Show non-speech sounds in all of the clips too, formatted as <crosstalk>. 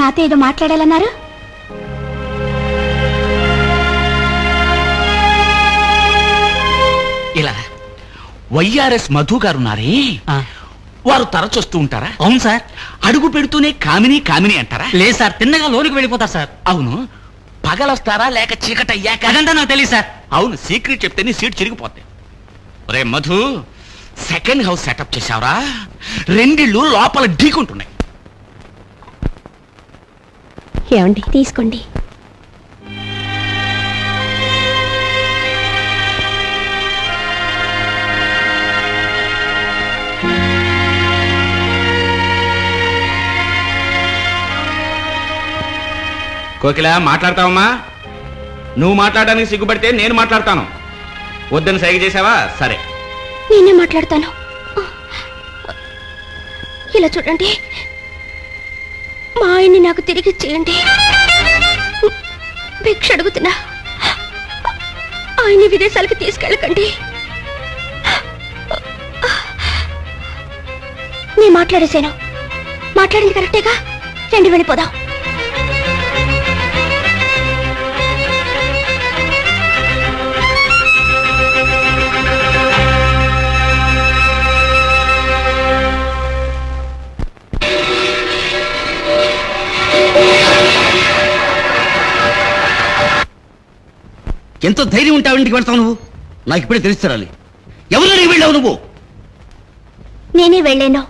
నాతో ఏదో మాట్లాడాలన్నారు? ఇలా వైఆర్ఎస్ మధు గారు ఉన్నారే వారు తరచొస్తూ ఉంటారా? అవును సార్. అడుగు పెడుతూనే కామిని కామిని అంటారా? లేదు సార్ తిన్నగా లోనికి వెళ్ళిపోతారు సార్. అవును. పగలొస్తారా లేక చీకటయ్యాక? అదంతా నాకు తెలియదు సార్. అవును సీక్రెట్ చెప్తేనే సీట్ చిరిగిపోద్ది. ఒరే మధు సెకండ్ హౌస్ సెటప్ చేసావురా రెండిళ్ళు లోపల ఢీకుంటున్నాయి. ఏమండి? తీసుకోండి. కోకిల మాట్లాడతావమ్మా? నువ్వు మాట్లాడడానికి సిగ్గుపడితే నేను మాట్లాడతాను. వద్దని సైగ చేసావా సరే. నేనే మాట్లాడతాను. ఇలా చూడండి. మా ఆయన్ని నాకు తిరిగి చేయండి భిక్ష అడుగుతున్నా. ఆయన్ని విదేశాలకు తీసుకెళ్ళకండి. నేను మాట్లాడేశాను. మాట్లాడింది కరెక్టేగా? రండి వెళ్ళిపోదాం. ఎంతో ధైర్యం ఉంటావు ఇంటికి వెళ్తావు నువ్వు? నాకు ఇప్పుడే తెలుస్తరాలి ఎవరిని వెళ్ళావు నువ్వు? నేనే వెళ్ళాను.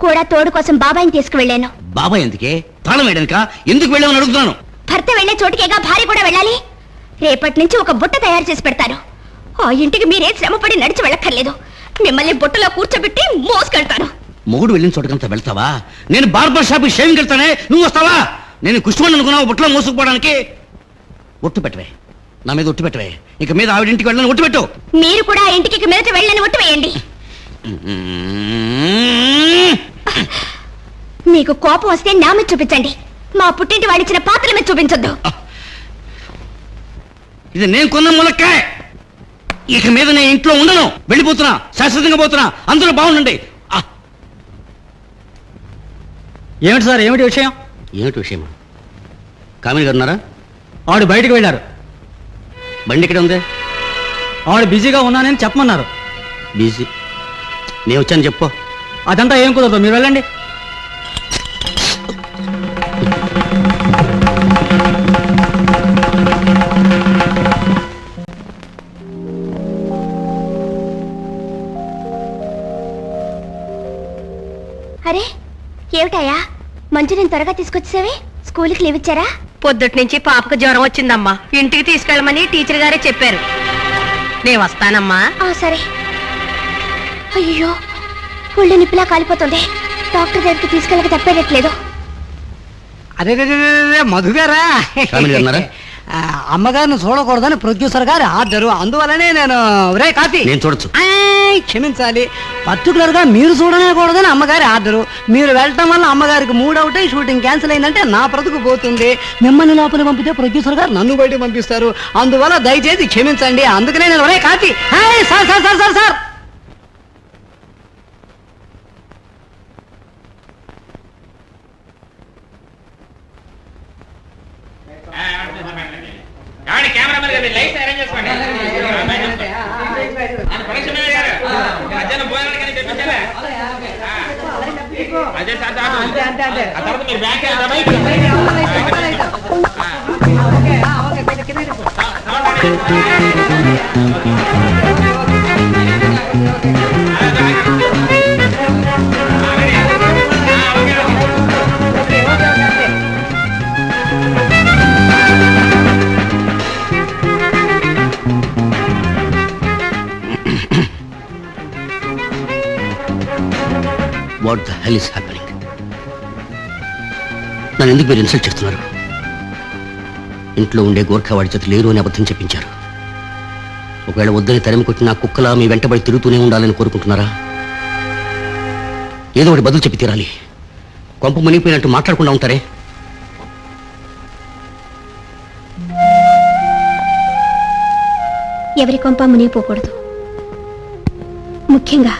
కూడా తోడు కోసం బాబాయిని తీసుకువెళ్ళాను. బాబాయ్ ఎందుకే? తాళం వేయడానిక? ఎందుకు వెళ్ళావని అడుగుతున్నాను. భర్త వెళ్ళే చోటికేగా భార్య కూడా వెళ్ళాలి? రేపటి నుంచి ఒక బుట్ట తయారు చేసి పెడతారు ఆ ఇంటికి మీరే శ్రమపడి నడిచి వెళ్ళక్కర్లేదు. మిమ్మల్ని బుట్టలో కూర్చోబెట్టి మోసుకెళ్తాను. మొగుడు వెళ్ళిన చోటకంతా వెళ్తావా? నేను బార్బర్ షాప్ షేవింగ్ వెళ్తానే. నువ్వు వస్తావా? నేను కుష్మని అనుకున్నావు బుట్టలో మోసుకుపోవడానికి. ఒట్టు పెట్టవే. నా మీద ఒట్టు పెట్టవే. ఇక మీద ఆవిడింటికి వెళ్ళని ఒట్టు పెట్టు. మీరు కూడా ఆ ఇంటికి ఇక మీదట వెళ్ళని ఒట్టు వేయండి. మీకు కోపం వస్తే నా మీద చూపించండి. మా పుట్టింటి వాడిచ్చిన పాత్రల మీద చూపించొద్దు. ఇది నేను కొన్న ములక్కాయ. ఇక మీద నేను ఇంట్లో ఉండను. వెళ్ళిపోతున్నా శాశ్వతంగా పోతున్నా. అందరూ బాగుండండి. ఆ, ఏమిటి సార్ ఏమిటి విషయం? ఏమిటి విషయం కామిని గారు ఉన్నారా? ఆవిడ బయటికి వెళ్ళారు. బండి ఇక్కడ ఉంది? ఆవిడ బిజీగా ఉన్నానని చెప్పమన్నారు. బిజీ. నేను వచ్చాను చెప్పు. అదంతా ఏం కుదరదు మీరు వెళ్ళండి. అరే ఏమిటాయా మంజు నేను త్వరగా తీసుకొచ్చేసావే? స్కూల్కి లీవ్ ఇచ్చారా? పొద్దుటి నుంచి పాపకు జ్వరం వచ్చిందమ్మా. ఇంటికి తీసుకెళ్ళమని టీచర్ గారే చెప్పారు. నేను వస్తానమ్మా. ఆ సరే. అయ్యో ఒళ్ళు నిప్పులా కాలిపోతుంది. డాక్టర్ దగ్గరికి తీసుకెళ్ళక తప్పేటట్లేదు అదే మధుగారా? ఆ, అమ్మగారిని చూడకూడదని ప్రొడ్యూసర్ గారి ఆర్డరు. అందువల్లనే నేను రే కాపీ నేను చూడొచ్చు. ఆయ్, క్షమించాలి. పర్టికులర్గా మీరు చూడనేకూడదని అమ్మగారి ఆర్డరు. మీరు వెళ్ళటం వల్ల అమ్మగారికి మూడ్ అవుట్ అయి షూటింగ్ క్యాన్సిల్ అయిందంటే నా బ్రతుకు పోతుంది. మిమ్మల్ని లోపల పంపితే ప్రొడ్యూసర్ గారు నన్ను బయట పంపిస్తారు. అందువల్ల దయచేసి క్షమించండి. అందుకనే నేను ఒరే copy hi sir sir sir sir sir. What the hell is happening నన్ను ఎందుకు మీరు ఇన్సల్ట్ చేస్తున్నారు? ఇంట్లో ఉండే గోర్ఖా వాడి చేత లేరు అని అబద్ధం చెప్పించారు. ఒకవేళ వద్దని తరిమి కొట్టిన కుక్కలా మీ వెంటబడి తిరుగుతూనే ఉండాలని కోరుకుంటున్నారా? ఏదో ఒకటి బదులు చెప్పి తీరాలి. కొంప మునిగిపోయినట్టు మాట్లాడకుండా ఉంటారే? ఎవరి కొంప మునిగిపోకూడదు. ముఖ్యంగా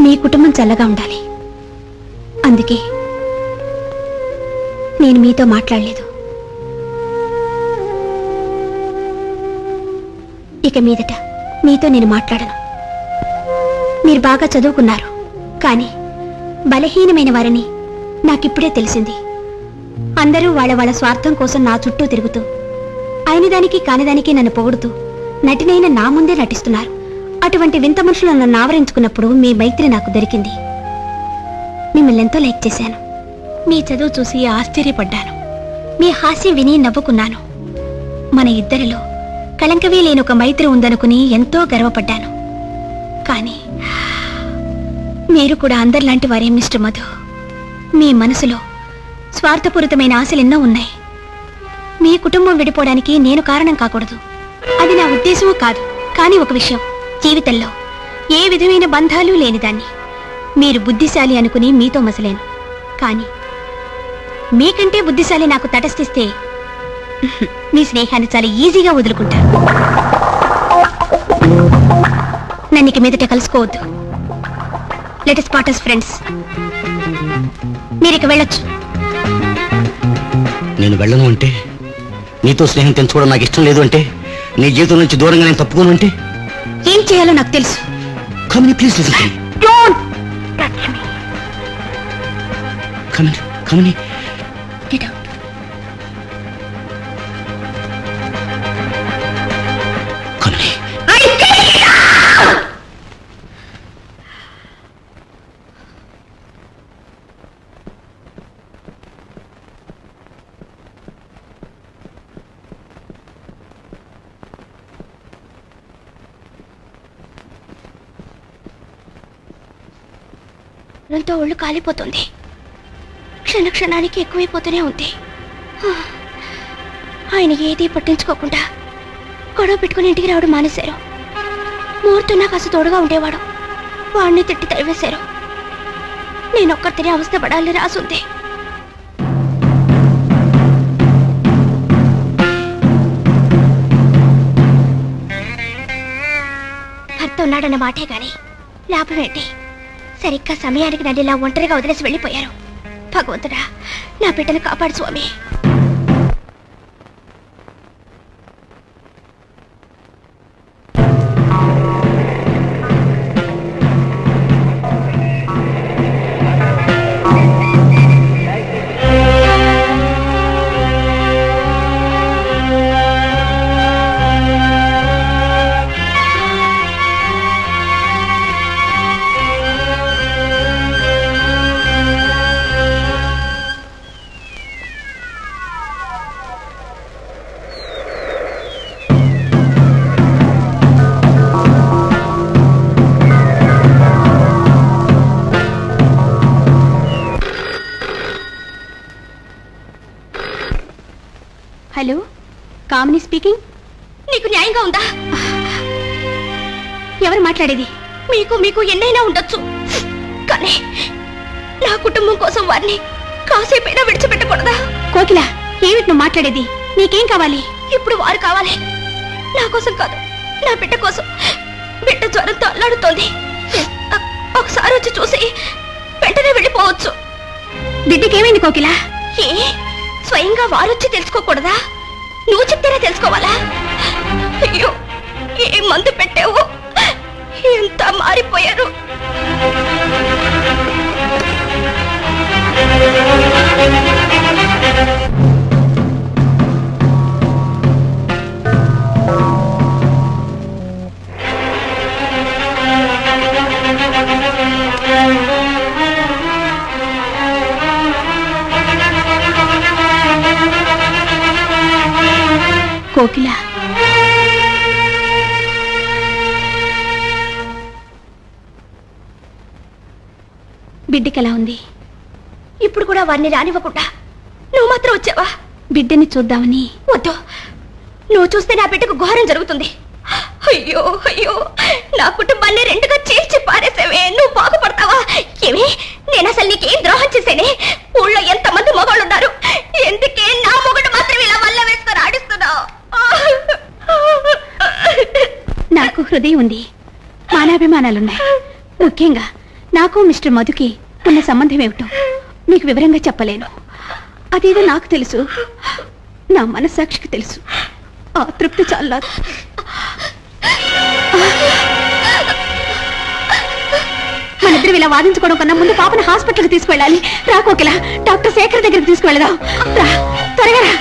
మీ కుటుంబం చల్లగా ఉండాలి. అందుకే నేను మీతో మాట్లాడలేదు. ఇక మీదట మీతో నేను మాట్లాడను. మీరు బాగా చదువుకున్నారు కానీ బలహీనమైన వారని నాకిప్పుడే తెలిసింది. అందరూ వాళ్ళ వాళ్ళ స్వార్థం కోసం నా చుట్టూ తిరుగుతూ అయినదానికి కానిదానికి నన్ను పొగుడుతూ నటినైన నా ముందే నటిస్తున్నారు. అటువంటి వింత మనుషులు నన్ను ఆవరించుకున్నప్పుడు మీ మైత్రి నాకు దొరికింది. మిమ్మల్ని ఎంతో లైక్ చేశాను. మీ చదువు చూసి ఆశ్చర్యపడ్డాను. మీ హాస్యం విని నవ్వుకున్నాను. మన ఇద్దరిలో కళంకవే లేని ఒక మైత్రి ఉందనుకుని ఎంతో గర్వపడ్డాను. కానీ మీరు కూడా అందరిలాంటి వారే మిస్టర్ మధు. మీ మనసులో స్వార్థపూరితమైన ఆశలెన్నో ఉన్నాయి. మీ కుటుంబం విడిపోవడానికి నేను కారణం కాకూడదు. అది నా ఉద్దేశమూ కాదు కానీ ఒక విషయం. జీవితంలో ఏ విధమైన బంధాలు లేనిదాన్ని. మీరు బుద్ధిశాలి అనుకుని మీతో మసలేను. కానీ మీకంటే బుద్ధిశాలి నాకు తటస్థిస్తే <laughs> మీ స్నేహాన్ని చాలా ఈజీగా వదులుకుంటాను నన్ను ఇక మీదట కలుసుకోవద్దు. లెట్ స్పాటస్ ఫ్రెండ్స్ మీరు ఇక వెళ్ళొచ్చు. నేను వెళ్ళను అంటే నీతో స్నేహం తెంచుకోవడం నాకు ఇష్టం లేదు అంటే నీ జీవితం నుంచి దూరంగా నేను తప్పుకోను అంటే? ఏం చేయాలో నాకు తెలుసు. కమని ప్లీజ్ me. కమని కమని ఒళ్ళు కాలిపోతుంది. క్షణ క్షణానికి ఎక్కువైపోతూనే ఉంది. ఆయన ఏదీ పట్టించుకోకుండా గొడవ పెట్టుకుని ఇంటికి రావడం మానేశారు. మూర్తి నాకు అసలు తోడుగా ఉండేవాడు. వాడిని తిట్టి తరివేశారు. నేను ఒక్కరితేనే అవస్థ పడాలని రాసుంది భర్త ఉన్నాడన్న మాటే కానీ లాభం ఏంటి సరిగ్గా సమయానికి నన్ను ఇలా ఒంటరిగా వదిలేసి వెళ్ళిపోయారు. భగవంతుడా నా బిడ్డను కాపాడు స్వామి. కామిని స్పీకింగ్? నీకు న్యాయంగా ఉందా? ఎవరు మాట్లాడేది? మీకు మీకు ఎన్నైనా ఉండొచ్చు. కానీ నా కుటుంబం కోసం వారిని కాసేపైనా విడిచిపెట్టకూడదా? కోకిల ఏమిటి నువ్వు మాట్లాడేది? నీకేం కావాలి? ఇప్పుడు వారు కావాలి. నా కోసం కాదు నా బిడ్డ కోసం. బిడ్డ జ్వరంతో అల్లాడుతోంది. ఒకసారి వచ్చి చూసి వెంటనే వెళ్ళిపోవచ్చు. బిడ్డకేమైంది కోకిల? ఏ స్వయంగా వారొచ్చి తెలుసుకోకూడదా? నువ్వు చెప్తేనే తెలుసుకోవాలా? అయ్యో ఏ మందు పెట్టావు? ఎంత మారిపోయారు? కోకిల. బిడ్డకెలా ఉంది? ఇప్పుడు కూడా వారిని రానివ్వకుండా నువ్వు మాత్రం వచ్చావా? బిడ్డని చూద్దామని. వద్దు. నువ్వు చూస్తే నా బిడ్డకు ఘోరం జరుగుతుంది. అయ్యో అయ్యో నా కుటుంబాన్ని రెండుగా చీల్చి పారేసావే. నువ్వు బాగుపడతావా? ఏమి నేను అసలు నీకేం ద్రోహం చేసేనే? ఊళ్ళో ఎంత మొగాళ్ళు ఉన్నారు ఎందుకే నా మొగడు మాత్రం ఇలా వల్ల వేసుకొని ఆడిస్తున్నావు నాకు హృదయం ఉంది. మానాభిమానాలున్నాయి. ముఖ్యంగా నాకు మిస్టర్ మధుకి ఉన్న సంబంధం ఏమిటో మీకు వివరంగా చెప్పలేను. అదేదో నాకు తెలుసు. నా మనస్సాక్షికి తెలుసు. ఆ తృప్తి చాలా నాకు మన ఇలా వాదించుకోవడం కన్నా ముందు పాపను హాస్పిటల్కి తీసుకువెళ్ళాలి. రాకోకిలా డాక్టర్ శేఖర్ దగ్గరికి తీసుకువెళదాం. రా త్వరగా రా.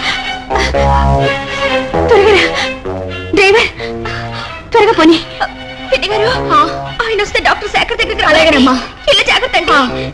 త్వరగా రా. డ్రైవర్ త్వరగా పోనీ. గారు ఆయన వస్తే డాక్టర్ శేఖర్ దగ్గరికి రాలేగనమ్మా ఇల్లు జాగ్రత్త అండి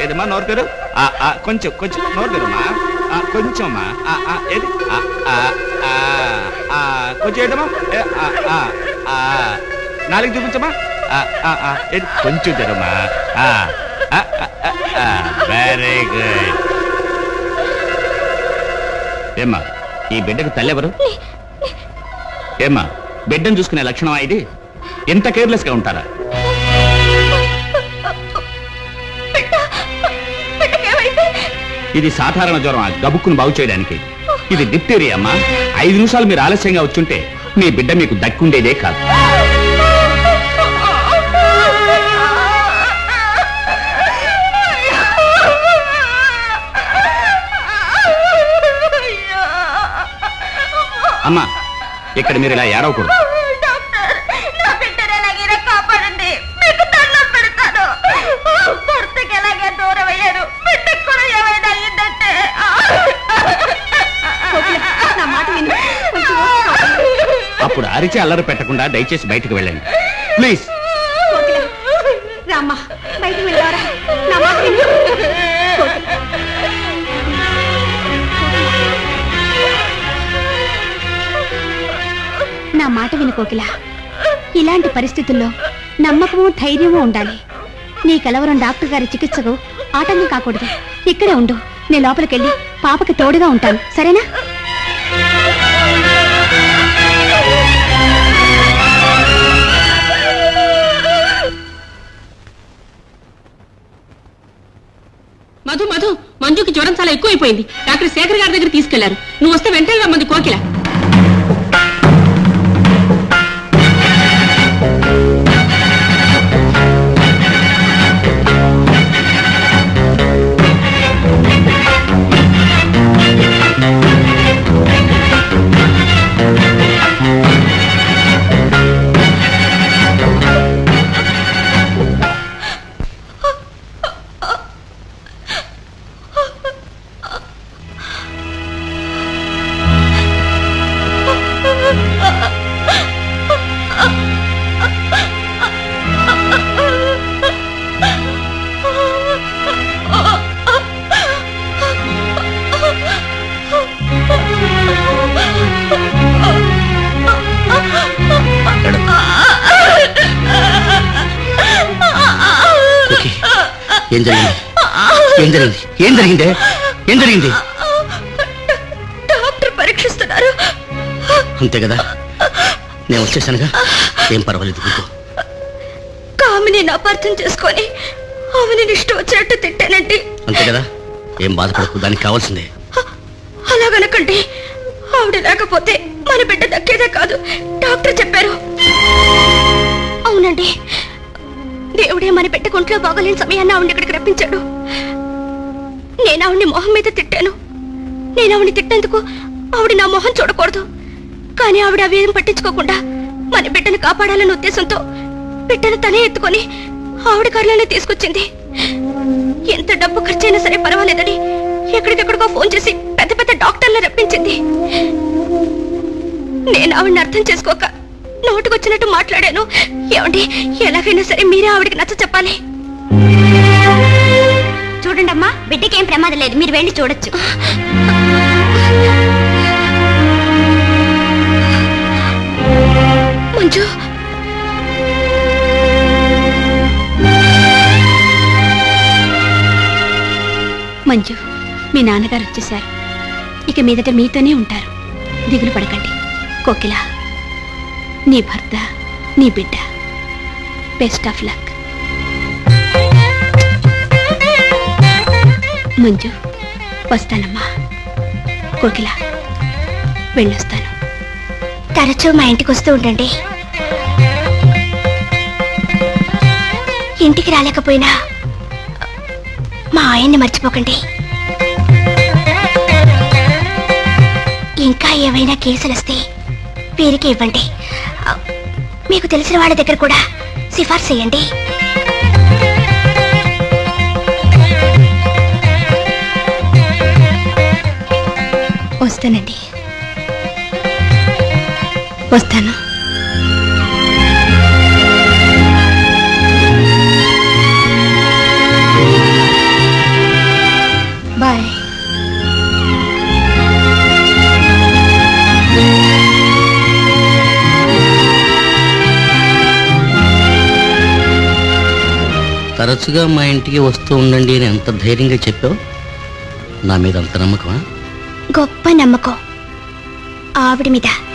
ఏదమ్మా నోరు కొంచెం కొంచెం నోరు తెరమ్మా ఆ, కొంచెమ్మా ఆ, ఆ, ఏది ఆ, ఆ, ఆ, ఆ, కొంచెం ఏదమ్మా ఏ, ఆ, ఆ, ఆ. నాలుగు చూపించమ్మా ఆ, ఆ, ఆ, ఏది కొంచెం తెరమ్మా వెరీ గుడ్ ఏమ్మా ఈ బిడ్డకు తల్లి ఎవరు ఏమ్మా బిడ్డను చూసుకునే లక్షణమా ఇది ఎంత కేర్లెస్గా ఉంటారా ఇది సాధారణ జ్వరం ఆ గబుక్కును బాగు చేయడానికి. ఇది డిప్టేరియా అమ్మా. ఐదు నిమిషాలు మీరు ఆలస్యంగా వచ్చుంటే మీ బిడ్డ మీకు దక్కుండేదే కాదు. అమ్మా ఇక్కడ మీరు ఇలా ఏడవకూడదు. ఇప్పుడు అరిచి అల్లరి పెట్టకుండా దయచేసి బయటకు వెళ్ళండి. ప్లీజ్ రామ్మా వెళ్ళారా నా మాట విను కోకిల. ఇలాంటి పరిస్థితుల్లో నమ్మకము ధైర్యము ఉండాలి. నీ కలవరం డాక్టర్ గారి చికిత్సకు ఆటంకం కాకూడదు. ఇక్కడే ఉండు. నేను లోపలికెళ్ళి పాపకి తోడుగా ఉంటాను. సరేనా? చాలా ఎక్కువైపోయింది. డాక్టర్ శేఖర్ గారి దగ్గర తీసుకెళ్ళారు. నువ్వు వస్తే వెంటనే రమ్మంది కోకిల. ఏం జరిగింది ఏం జరిగింది ఏం జరిగింది ఏం జరిగింది అంతే కదా? నేను వచ్చేసానుగా. ఏం పర్వాలేదు కామిని అపార్థం చేసుకొని ఆమెని ఇష్టం వచ్చినట్టు తిట్టానండి అంతే కదా? ఏం బాధపడకు దానికి కావాల్సిందే. అలాగనకండి. ఆవిడ లేకపోతే మన బిడ్డ దక్కేదే కాదు. డాక్టర్ చెప్పారు. అవునండి. దేవుడే మన బిడ్డ ఒంట్లో బాగోలేని సమయాన్ని ఆవిడ ఇక్కడికి రప్పించాడు. నేను ఆవిడ్ని మొహం మీద తిట్టాను. నేను ఆవిడ్ని తిట్టేందుకు ఆవిడ నా మొహం చూడకూడదు. కానీ ఆవిడ అవేం పట్టించుకోకుండా మన బిడ్డను కాపాడాలనే ఉద్దేశంతో బిడ్డను తనే ఎత్తుకొని ఆవిడ కర్రలోనే తీసుకొచ్చింది. ఎంత డబ్బు ఖర్చైనా సరే పర్వాలేదని ఎక్కడికెక్కడికో ఫోన్ చేసి పెద్ద పెద్ద డాక్టర్లు రప్పించింది. నేను ఆవిడని అర్థం చేసుకోక నోటుకొచ్చినట్టు మాట్లాడాను. ఏమండి ఎలాగైనా సరే మీరే ఆవిడకి నచ్చ చెప్పాలి. చూడండి అమ్మా బిడ్డకి ఏం ప్రమాదం లేదు. మీరు వెళ్ళి చూడొచ్చు. మంజు మంజు మీ నాన్నగారు వచ్చేశారు ఇక మీదట మీతోనే ఉంటారు. దిగులు పడకండి. కోకిల నీ భర్త నీ బిడ్డ. Best of luck. మంజు వస్తానమ్మా. కోకిల వెళ్ళొస్తాను. తరచూ మా ఇంటికి వస్తూ ఉండండి. ఇంటికి రాలేకపోయినా మా ఆయన్ని మర్చిపోకండి. ఇంకా ఏవైనా కేసులు వస్తే వీరికి ఇవ్వండి. మీకు తెలిసిన వాళ్ళ దగ్గర కూడా సిఫార్సు చేయండి. వస్తానండి. వస్తాను. తరచుగా మా ఇంటికి వస్తూ ఉండండి అని ఎంత ధైర్యంగా చెప్పావు? నా మీద అంత నమ్మకమా? గొప్ప నమ్మకం. ఆవిడ మీద.